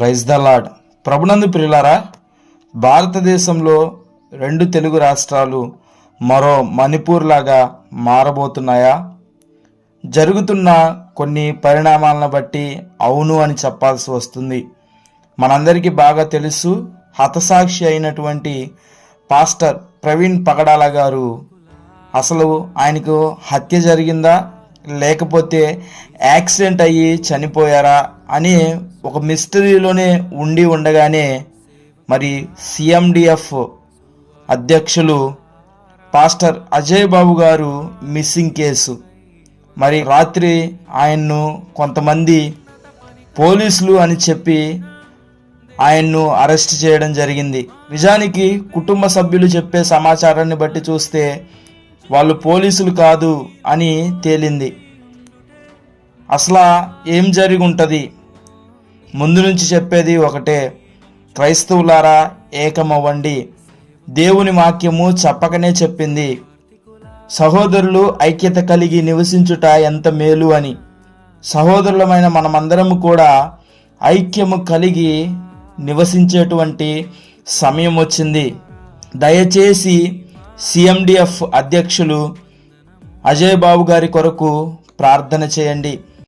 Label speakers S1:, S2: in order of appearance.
S1: Praise the lord ప్రభునందు ప్రియులారా భారతదేశంలో రెండు తెలుగు రాష్ట్రాలు మరో మణిపూర్ లాగా మారబోతున్నాయా? జరుగుతున్న కొన్ని పరిణామాలను బట్టి అవును అని చెప్పాల్సి వస్తుంది. మనందరికీ బాగా తెలుసు హతసాక్షి అయినటువంటి పాస్టర్ ప్రవీణ్ పగడాల గారు అసలు ఆయనకు హత్య జరిగిందా? లేకపోతే యాక్సిడెంట్ అయ్యి చనిపోయారా అని ఒక మిస్టరీలోనే ఉండి ఉండగానే మరి సిఎండిఎఫ్ అధ్యక్షులు పాస్టర్ అజయ్ బాబు గారు మిస్సింగ్ కేసు. మరి రాత్రి ఆయన్ను కొంతమంది పోలీసులు అని చెప్పి ఆయన్ను అరెస్ట్ చేయడం జరిగింది. నిజానికి కుటుంబ సభ్యులు చెప్పే సమాచారాన్ని బట్టి చూస్తే వాళ్ళు పోలీసులు కాదు అని తేలింది. అసలా ఏం జరిగి ఉంటుంది ముందు నుంచి చెప్పేది ఒకటే క్రైస్తవులారా ఏకమవ్వండి. దేవుని వాక్యము చెప్పకనే చెప్పింది. సహోదరులు ఐక్యత కలిగి నివసించుట ఎంత మేలు అని. సహోదరులమైన మనమందరము కూడా ఐక్యము కలిగి నివసించేటువంటి సమయం వచ్చింది. దయచేసి సిఎండిఎఫ్ అధ్యక్షులు అజయ్ బాబు గారి కొరకు ప్రార్థన చేయండి.